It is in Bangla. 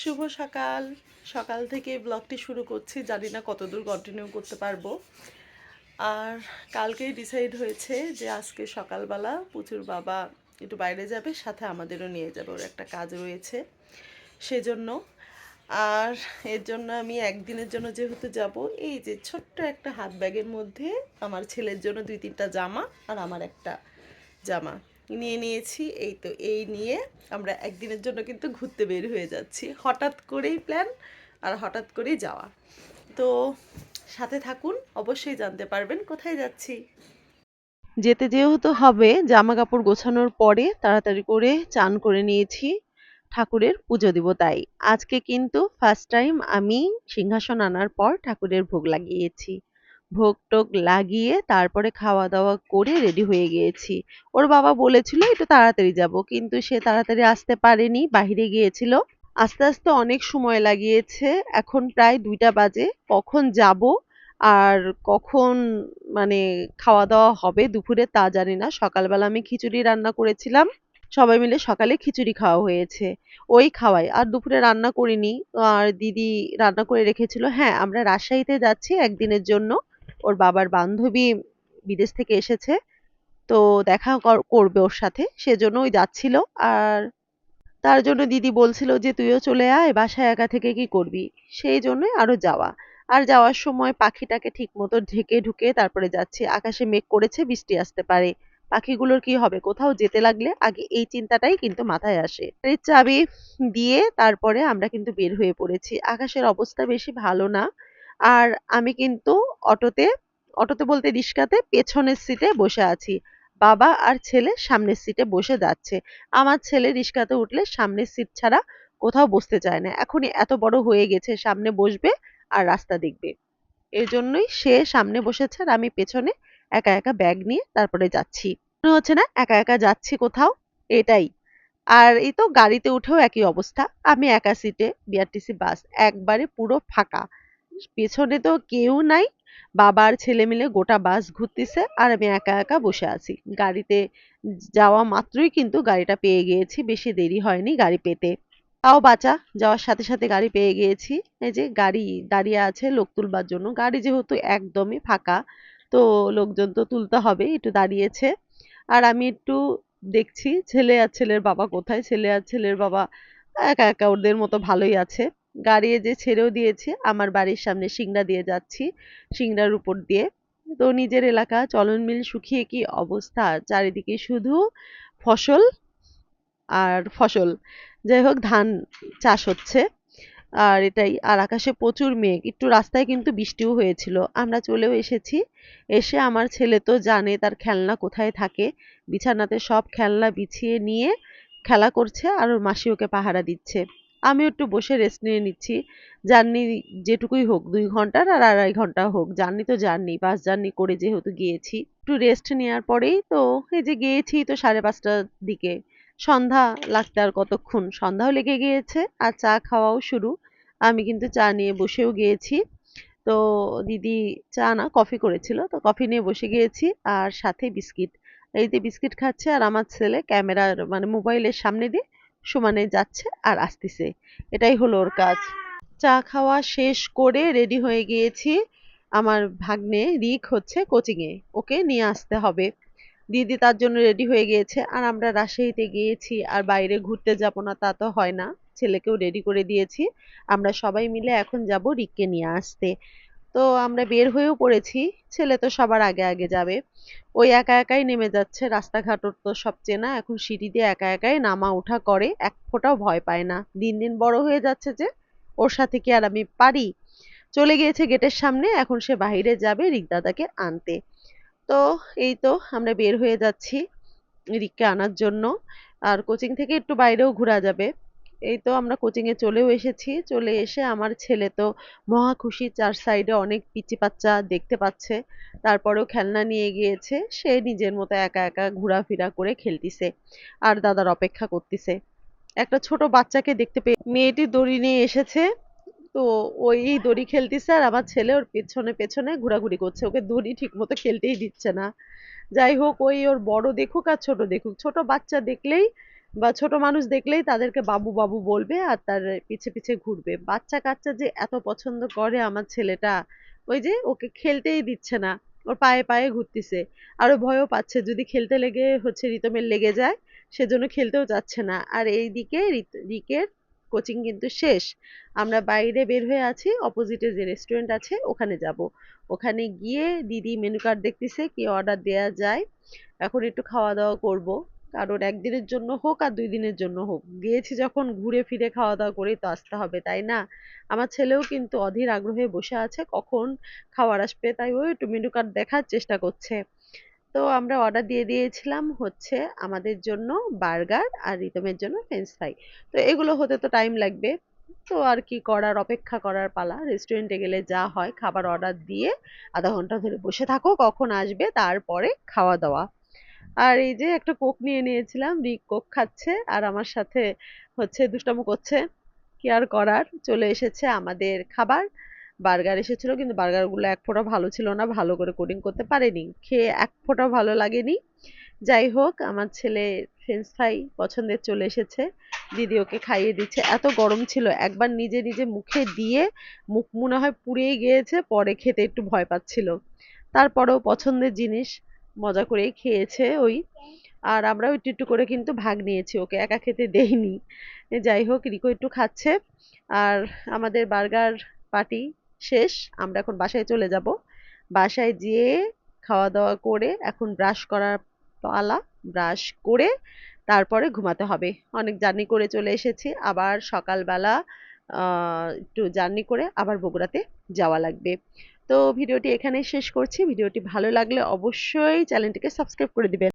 শুভ সকাল। সকাল থেকে ব্লগটি শুরু করছি। জানি না কতদূর কন্টিনিউ করতে পারব। আর কালকেই ডিসাইড হয়েছে যে আজকে সকালবেলা পুচুর বাবা একটু বাইরে যাবে, সাথে আমাদেরও নিয়ে যাবে। ওর একটা কাজ রয়েছে সেজন্য। আর এর জন্য আমি একদিনের জন্য যেহেতু যাব, এই যে ছোট্ট একটা হাত ব্যাগের মধ্যে আমার ছেলের জন্য দুই তিনটা জামা আর আমার একটা জামা। নিয়ে নিয়েছি। এই তো এই নিয়ে আমরা একদিনের জন্য কিন্তু ঘুরতে বের হয়ে যাচ্ছি। হঠাৎ করেই প্ল্যান আর হঠাৎ করেই যাওয়া। তো সাথে থাকুন, অবশ্যই জানতে পারবেন কোথায় যাচ্ছি। যেতে যেহেতু হবে জামা কাপড় গোছানোর পরে তাড়াতাড়ি করে চান করে নিয়েছি ঠাকুরের পুজো দিব তাই। আজকে কিন্তু ফার্স্ট টাইম আমি সিংহাসন আনার পর ঠাকুরের ভোগ লাগিয়েছি। ভোগ টোগ লাগিয়ে তারপরে খাওয়া দাওয়া করে রেডি হয়ে গিয়েছি। ওর বাবা বলেছিল, একটু তাড়াতাড়ি যাব। কিন্তু সে তাড়াতাড়ি আসতে পারেনি, বাইরে গিয়েছিল। আস্তে আস্তে অনেক সময় লাগিয়েছে। এখন প্রায় দুইটা বাজে। কখন যাব আর কখন মানে খাওয়া দাওয়া হবে দুপুরে তা জানি না। সকালবেলা আমি খিচুড়ি রান্না করেছিলাম। সবাই মিলে সকালে খিচুড়ি খাওয়া হয়েছে। ওই খাওয়াই। আর দুপুরে রান্না করিনি। আর দিদি রান্না করে রেখেছিল হ্যাঁ আমরা রাজশাহীতে যাচ্ছি একদিনের জন্য। ওর বাবার বান্ধবী বিদেশ থেকে এসেছে, তো দেখা করবে ওর সাথে। সেজন্য ওই যাচ্ছিল। আর তার জন্য দিদি বলছিল যে, তুইও চলে আয়, বাসায় একা থেকে কি করবি? সেই জন্যই আরও যাওয়া। আর যাওয়ার সময় পাখিটাকে ঠিক মতো ঢেকে ঢুকে তারপরে যাচ্ছি। আকাশে মেঘ করেছে, বৃষ্টি আসতে পারে। পাখিগুলোর কি হবে, কোথাও যেতে লাগলে আগে এই চিন্তাটাই কিন্তু মাথায় আসে। চাবি দিয়ে তারপরে আমরা কিন্তু বের হয়ে পড়েছি। আকাশের অবস্থা বেশি ভালো না। আর আমি কিন্তু অটোতে অটোতে বলতে রিক্সাতে পেছনের সিটে বসে আছি। বাবা আর ছেলে সামনের সিটে বসে যাচ্ছে। আমার ছেলে রিক্সাতে উঠলে সামনের সিট ছাড়া কোথাও বসতে চায় না। এখনই এত বড় হয়ে গেছে, সামনে বসবে আর রাস্তা দেখবে। এই জন্যই সে সামনে বসেছে আর আমি পেছনে একা একা ব্যাগ নিয়ে তারপরে যাচ্ছি। মনে হচ্ছে না একা একা যাচ্ছি কোথাও? এটাই। আর এই তো গাড়িতে উঠেও একই অবস্থা। আমি একা সিটে বিআরটিসি বাস একবারে পুরো ফাঁকা। পেছনে তো কেউ নাই। বাবা আর ছেলে মিলে গোটা বাস ঘুরতেছে আর আমি একা একা বসে আছি। গাড়িতে যাওয়া মাত্রই কিন্তু গাড়িটা পেয়ে গিয়েছি, বেশি দেরি হয়নি গাড়ি পেতে। তাও বাঁচা, যাওয়ার সাথে সাথে গাড়ি পেয়ে গিয়েছি। এই যে গাড়ি, দাঁড়িয়ে আছে লোক তুলবার জন্য। গাড়ি যেহেতু একদমই ফাঁকা, তো লোকজন তো তুলতে হবে, একটু দাঁড়িয়েছে। আর আমি একটু দেখছি, ছেলে আর ছেলের বাবা কোথায়? ছেলে আর ছেলের বাবা একা একা ওদের মতো ভালোই আছে। গাড়ি যে ছেড়েও দিয়েছে, আমার বাড়ির সামনে সিংড়া দিয়ে যাচ্ছি, সিংড়ার উপর দিয়ে। তো নিজের এলাকা, চলন মিল শুকিয়ে কি অবস্থা, চারিদিকে শুধু ফসল আর ফসল। যাই হোক, ধান চাষ হচ্ছে, আর এটাই। আর আকাশে প্রচুর মেঘ, একটু রাস্তায় কিন্তু বৃষ্টিও হয়েছিল। আমরা চলেও এসেছি, এসে আমার ছেলে তো জানে তার খেলনা কোথায় থাকে। বিছানাতে সব খেলনা বিছিয়ে নিয়ে খেলা করছে আর ওর মাসি ওকে পাহারা দিচ্ছে। আমিও একটু বসে রেস্ট নিয়ে নিচ্ছি। জার্নি যেটুকুই হোক, দুই ঘণ্টার আর আড়াই ঘণ্টা হোক জার্নি তো জার্নি বাস জার্নি করে যেহেতু গিয়েছি। একটু রেস্ট নেওয়ার পরেই তো এই যে গিয়েছি তো সাড়ে পাঁচটার দিকে। সন্ধ্যা লাগতে আর কতক্ষণ? সন্ধ্যাও লেগে গিয়েছে আর চা খাওয়াও শুরু। আমি কিন্তু চা নিয়ে বসেও গিয়েছি। তো দিদি চা না কফি করেছিল, তো কফি নিয়ে বসে গিয়েছি আর সাথে বিস্কিট। এই যে বিস্কিট খাচ্ছে আর আমার ছেলে ক্যামেরার মানে মোবাইলের সামনে দিয়ে সমানে যাচ্ছে আর আসতেছে। এটাই হলো ওর কাজ। চা খাওয়া শেষ করে রেডি হয়ে গিয়েছি। আমার ভাগ্নে রিক হচ্ছে কোচিংয়ে। ওকে নিয়ে আসতে হবে। দিদি তার জন্য রেডি হয়ে গিয়েছে। আর আমরা রাজশাহীতে গিয়েছি। আর বাইরে ঘুরতে যাব না, তা তো হয় না। ছেলেকেও রেডি করে দিয়েছি। আমরা সবাই মিলে এখন যাব রিককে নিয়ে আসতে। তো আমরা বের হয়েও পড়েছি। ছেলে তো সবার আগে আগে যাবে। ওই একা একাই নেমে যাচ্ছে। রাস্তাঘাট ওর তো সব চেনা। এখন সিঁড়ি দিয়ে একা একাই নামা ওঠা করে। এক ফোঁটাও ভয় পায় না। দিন দিন বড় হয়ে যাচ্ছে যে, ওর সাথে কি আর আমি পারি? চলে গিয়েছে গেটের সামনে। এখন সে বাইরে যাবে রিক দাদাকে আনতে। তো এই তো আমরা বের হয়ে যাচ্ছি রিককে আনার জন্য। আর কোচিং থেকে একটু বাইরেও ঘোরা যাবে। এই তো আমরা কোচিং এ চলেও এসেছি। চলে এসে আমার ছেলে তো মহা খুশি, চার সাইডে অনেক পিচি বাচ্চা দেখতে পাচ্ছে। তারপরেও খেলনা নিয়ে গিয়েছে। সে নিজের মতো একা একা ঘোরাফেরা করে খেলতিছে আর দাদার অপেক্ষা করতেছে। একটা ছোট বাচ্চাকে দেখতে পেয়ে মেয়েটি দড়ি নিয়ে এসেছে। তো ওই দড়ি খেলতেছে আর আমার ছেলে ওর পেছনে পেছনে ঘোরাঘুরি করছে। ওকে দড়ি ঠিক মতো খেলতেই দিচ্ছে না। যাই হোক, ওই ওর বড় দেখুক আর ছোট দেখুক। ছোট বাচ্চা দেখলেই বা ছোট মানুষ দেখলেই তাদেরকে বাবু বাবু বলবে আর তার পিছে পিছে ঘুরবে। বাচ্চা কাচ্চা যে এত পছন্দ করে আমার ছেলেটা, ওই যে ওকে খেলতেই দিচ্ছে না, ওর পায়ে পায়ে ঘুরতেছে। আরও ভয়ও পাচ্ছে, যদি খেলতে লেগে হচ্ছে রিতমের লেগে যায়, সেজন্য খেলতেও যাচ্ছে না। আর এইদিকে রিত- রিকের কোচিং কিন্তু শেষ। আমরা বাইরে বের হয়ে আছি অপোজিটে যে রেস্টুরেন্ট আছে, ওখানে যাব। ওখানে গিয়ে দিদি মেনু কার্ড দেখতেছে, কি অর্ডার দেয়া যায়। এখন একটু খাওয়া দাওয়া করব। কারণ একদিনের জন্য হোক আর দুই দিনের জন্য হোক। গিয়েছি যখন ঘুরে ফিরে খাওয়া দাওয়া করেই তো আসতে হবে, তাই না? আমার ছেলেও কিন্তু অধীর আগ্রহে বসে আছে, কখন খাবার আসবে তাই ওই একটু মেনু কার্ড দেখার চেষ্টা করছে। তো আমরা অর্ডার দিয়ে দিয়েছিলাম হচ্ছে আমাদের জন্য বার্গার আর রিতমের জন্য ফ্রেঞ্চ ফ্রাই তো এগুলো হতে তো টাইম লাগবে। তো আর কি করার, অপেক্ষা করার পালা। রেস্টুরেন্টে গেলে যা হয়, খাবার অর্ডার দিয়ে আধা ঘণ্টা ধরে বসে থাকো, কখন আসবে, তারপরে খাওয়া দাওয়া আর এই যে একটা কোক নিয়ে নিয়েছিলাম রিক কোক খাচ্ছে, আর আমার সাথে হচ্ছে দুষ্টামো করছে। কি আর করার? চলে এসেছে আমাদের খাবার। বার্গার এসেছিল, কিন্তু বার্গারগুলো এক ফোঁটা ভালো ছিল না, ভালো করে কোডিং করতে পারেনি। খেয়ে এক ফোঁটাও ভালো লাগেনি। যাই হোক, আমার ছেলে ফ্রেঞ্চ ফ্রাই পছন্দের চলে এসেছে। দিদি ওকে খাইয়ে দিচ্ছে। এত গরম ছিল, একবার নিজে নিজে মুখে দিয়ে মুখ মনে হয় পুড়িয়ে গিয়েছে, পরে খেতে একটু ভয় পাচ্ছিল। তারপরেও পছন্দের জিনিস মজা করেই খেয়েছে ওই। আর আমরাও একটু একটু করে কিন্তু ভাগ নিয়েছি, ওকে একা খেতে দেইনি। যাই হোক, রিকো একটু খাচ্ছে। আর আমাদের বার্গার পার্টি শেষ, আমরা এখন বাসায় চলে যাব। বাসায় যেয়ে খাওয়া দাওয়া করে এখন ব্রাশ করার পালা, ব্রাশ করে তারপরে ঘুমাতে হবে। অনেক জার্নি করে চলে এসেছি। আবার সকালবেলা একটু জার্নি করে আবার বগুড়াতে যাওয়া লাগবে। তো ভিডিওটি এখানেই শেষ করছি। ভিডিওটি ভালো লাগলে অবশ্যই চ্যানেলটিকে সাবস্ক্রাইব করে দিবেন।